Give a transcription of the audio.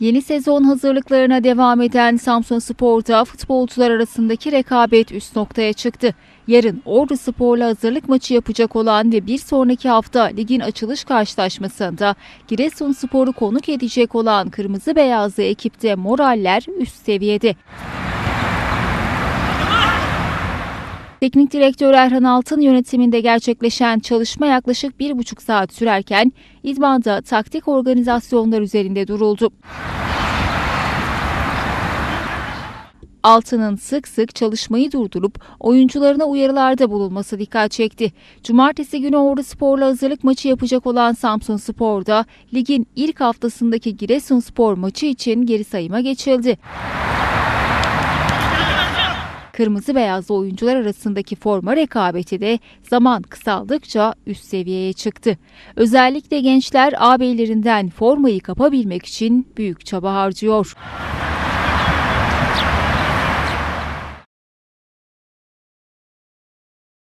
Yeni sezon hazırlıklarına devam eden Samsun Spor'da futbolcular arasındaki rekabet üst noktaya çıktı. Yarın Ordu Spor'la hazırlık maçı yapacak olan ve bir sonraki hafta ligin açılış karşılaşmasında Giresun Spor'u konuk edecek olan Kırmızı Beyazlı ekipte moraller üst seviyede. Teknik direktör Erhan Altın yönetiminde gerçekleşen çalışma yaklaşık bir buçuk saat sürerken idmanda taktik organizasyonlar üzerinde duruldu. Altın'ın sık sık çalışmayı durdurup oyuncularına uyarılarda bulunması dikkat çekti. Cumartesi günü Ordu Spor'la hazırlık maçı yapacak olan Samsun Spor'da ligin ilk haftasındaki Giresun Spor maçı için geri sayıma geçildi. Kırmızı beyazlı oyuncular arasındaki forma rekabeti de zaman kısaldıkça üst seviyeye çıktı. Özellikle gençler ağabeylerinden formayı kapabilmek için büyük çaba harcıyor.